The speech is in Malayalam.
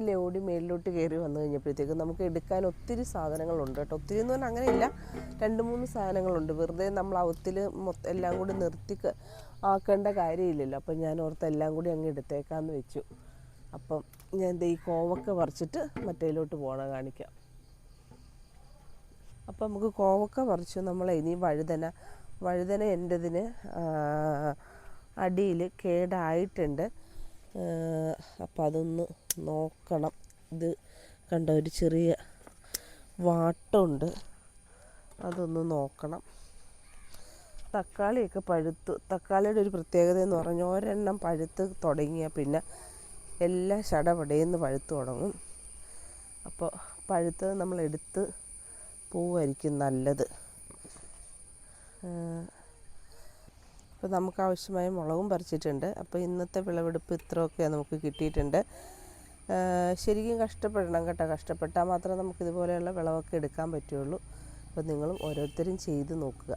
ഇല്ലേ ഓടി മേളിലോട്ട് കയറി വന്നു കഴിഞ്ഞപ്പോഴത്തേക്കും നമുക്ക് എടുക്കാൻ ഒത്തിരി സാധനങ്ങളുണ്ട് കേട്ടോ. ഒത്തിരി എന്ന് പറഞ്ഞാൽ അങ്ങനെയില്ല. രണ്ട് മൂന്ന് സാധനങ്ങളുണ്ട്. വെറുതെ നമ്മൾ അവത്തിൽ എല്ലാം കൂടി നിർത്തി ആക്കേണ്ട കാര്യമില്ലല്ലോ. അപ്പം ഞാൻ ഓർത്ത് എല്ലാം കൂടി അങ്ങ് എടുത്തേക്കാന്ന് വെച്ചു. അപ്പം ഞാൻ ദേ ഈ കോവക്ക പറിച്ചിട്ട് മറ്റേലോട്ട് പോകണം കാണിക്കാം. അപ്പം നമുക്ക് കോവക്ക പറിച്ചു നമ്മൾ ഇനി വഴുതന വഴുതന എന്റെതിന് അടിയിൽ കേടായിട്ടുണ്ട്. അപ്പം അതൊന്ന് നോക്കണം. ഇത് കണ്ട ഒരു ചെറിയ വാട്ടമുണ്ട് അതൊന്ന് നോക്കണം. തക്കാളിയൊക്കെ പഴുത്തു. തക്കാളിയുടെ ഒരു പ്രത്യേകത എന്ന് പറഞ്ഞാൽ ഒരെണ്ണം പഴുത്ത് തുടങ്ങിയാൽ പിന്നെ എല്ലാ ശടപടയെന്ന് പഴുത്ത് തുടങ്ങും. അപ്പോൾ പഴുത്തത് നമ്മളെടുത്ത് പോവായിരിക്കും നല്ലത്. അപ്പോൾ നമുക്ക് ആവശ്യമായ മുളകും പറിച്ചിട്ടുണ്ട്. അപ്പോൾ ഇന്നത്തെ വിളവെടുപ്പ് ഇത്രയൊക്കെ നമുക്ക് കിട്ടിയിട്ടുണ്ട്. ശരിക്കും കഷ്ടപ്പെടണം കേട്ടോ. കഷ്ടപ്പെട്ടാൽ മാത്രമേ നമുക്കിതുപോലെയുള്ള വിളവൊക്കെ എടുക്കാൻ പറ്റുള്ളൂ അപ്പോൾ നിങ്ങളും ഓരോരുത്തരും ചെയ്ത് നോക്കുക.